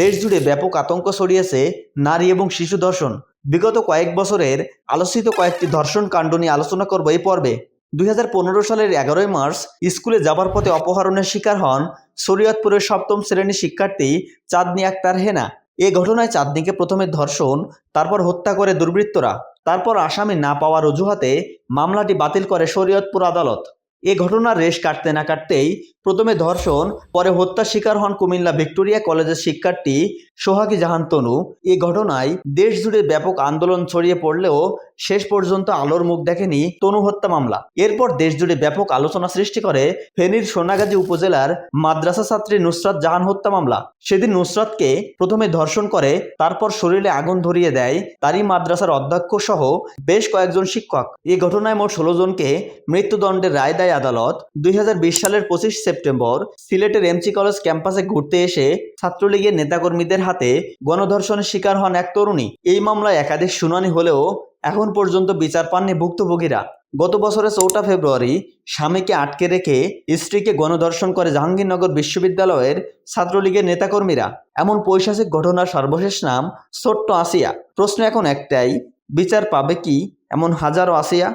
দেশ জুড়ে ব্যাপক আতঙ্ক ছড়িয়েছে নারী এবং শিশু ধর্ষণ। বিগত কয়েক বছরের আলোচিত কয়েকটি ধর্ষণ কাণ্ড নিয়ে আলোচনা করব এই পর্বে। দুই হাজার পনেরো সালের এগারোই মার্চ স্কুলে যাবার পথে অপহরণের শিকার হন শরীয়তপুরের সপ্তম শ্রেণির শিক্ষার্থী চাঁদনি আক্তার হেনা। এ ঘটনায় চাঁদনিকে প্রথমে ধর্ষণ, তারপর হত্যা করে দুর্বৃত্তরা। তারপর আসামি না পাওয়ার অজুহাতে মামলাটি বাতিল করে শরীয়তপুর আদালত। এ ঘটনার রেশ কাটতে না কাটতেই প্রথমে ধর্ষণ, পরে হত্যার শিকার হন কুমিল্লা ভিক্টোরিয়া কলেজের শিক্ষার্থী সোহাগী জাহান তনু। এ ঘটনায় দেশ জুড়ে ব্যাপক আন্দোলন ছড়িয়ে পড়লেও শেষ পর্যন্ত আলোর মুখ দেখেনি তনু হত্যা মামলা। এরপর দেশ জুড়ে ব্যাপক আলোচনা সৃষ্টি করে ফেনীর সোনাগাজী উপজেলার মাদ্রাসা ছাত্রী নুসরাত জাহান হত্যা মামলা। সেদিন নুসরাতকে প্রথমে ধর্ষণ করে, তারপর শরীরে আগুন ধরিয়ে দেয় তারই মাদ্রাসার অধ্যক্ষ সহ বেশ কয়েকজন শিক্ষক। এ ঘটনায় মোট ষোলো জনকে মৃত্যুদণ্ডের রায় দেয় আদালত দুই হাজার বিশ সালের পঁচিশ সেপ্টেম্বর সিলেটের এমসি কলেজ ক্যাম্পাসে ঘুরতে এসে ছাত্রলীগের নেতাকর্মীদের হাতে গণধর্ষণের শিকার হন এক তরুণী। এই মামলায় একাধিক শুনানি হলেও এখন পর্যন্ত বিচার পাননি ভুক্তভোগীরা। গত বছরের চৌঠা ফেব্রুয়ারি স্বামীকে আটকে রেখে স্ত্রীকে গণধর্ষণ করে জাহাঙ্গীরনগর বিশ্ববিদ্যালয়ের ছাত্রলীগের নেতাকর্মীরা। এমন পৈশাচিক ঘটনার সর্বশেষ নাম ছোট্ট আসিয়া। প্রশ্ন এখন একটাই, বিচার পাবে কি এমন হাজারো আসিয়া?